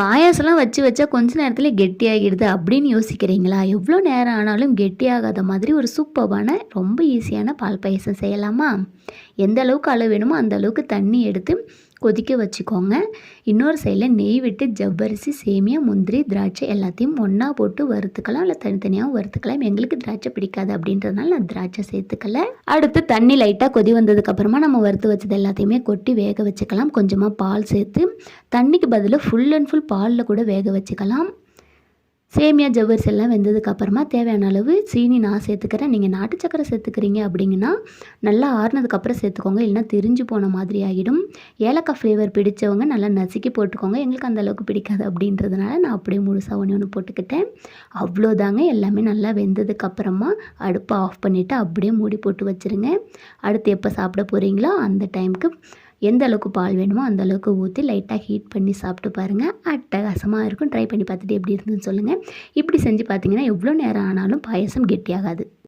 பாயாசம்லாம் வச்சு வச்சா கொஞ்ச நேரத்தில் கெட்டியாகிடுது அப்படின்னு யோசிக்கிறீங்களா? எவ்வளோ நேரம் ஆனாலும் கெட்டியாகாத மாதிரி ஒரு சூப்பரான ரொம்ப ஈஸியான பால் பாயாசம் செய்யலாமா? எந்த அளவுக்கு அளவு வேணுமோ அந்த அளவுக்கு தண்ணி எடுத்து கொதிக்க வச்சுக்கோங்க. இன்னொரு சைடில் நெய் விட்டு ஜவ்வரிசி சேமியா முந்திரி திராட்சை எல்லாத்தையும் ஒன்றா போட்டு வறுத்துக்கலாம். இல்லை தனித்தனியாகவும் வறுத்துக்கலாம். எங்களுக்கு திராட்சை பிடிக்காது அப்படின்றதுனால நான் திராட்சை சேர்த்துக்கல. அடுத்து தண்ணி லைட்டாக கொதி வந்ததுக்கப்புறமா நம்ம வறுத்து வச்சது எல்லாத்தையுமே கொட்டி வேக வச்சுக்கலாம். கொஞ்சமாக பால் சேர்த்து தண்ணிக்கு பதிலாக ஃபுல் அண்ட் ஃபுல் பாலில் கூட வேக வச்சுக்கலாம். சேமியா ஜவ்வரிசி எல்லாம் வெந்ததுக்கப்புறமா தேவையான அளவு சீனி நான் சேர்த்துக்கிறேன். நீங்கள் நாட்டு சக்கரை சேர்த்துக்கிறீங்க அப்படிங்கன்னா நல்லா ஆறுனதுக்கப்புறம் சேர்த்துக்கோங்க. இல்லைனா திரிஞ்சு போன மாதிரி ஆகிடும் ஏலக்காய் ஃப்ளேவர் பிடிச்சவங்க நல்லா நசுக்கி போட்டுக்கோங்க. எங்களுக்கு அந்த அளவுக்கு பிடிக்காது அப்படின்றதுனால நான் அப்படியே முழுசாக ஒன்று ஒன்று போட்டுக்கிட்டேன். அவ்வளோதாங்க. எல்லாமே நல்லா வெந்ததுக்கப்புறமா அடுப்பை ஆஃப் பண்ணிவிட்டு அப்படியே மூடி போட்டு வச்சுருங்க. அடுத்து எப்போ சாப்பிட போகிறீங்களோ அந்த டைமுக்கு எந்த அளவுக்கு பால் வேணுமோ அந்த அளவுக்கு ஊற்றி லைட்டாக ஹீட் பண்ணி சாப்பிட்டு பாருங்கள் அட்டகாசமாக இருக்கும். ட்ரை பண்ணி பார்த்துட்டு எப்படி இருந்துன்னு சொல்லுங்கள் இப்படி செஞ்சு பார்த்தீங்கன்னா எவ்வளோ நேரம் ஆனாலும் பாயசம் கெட்டியாகாது.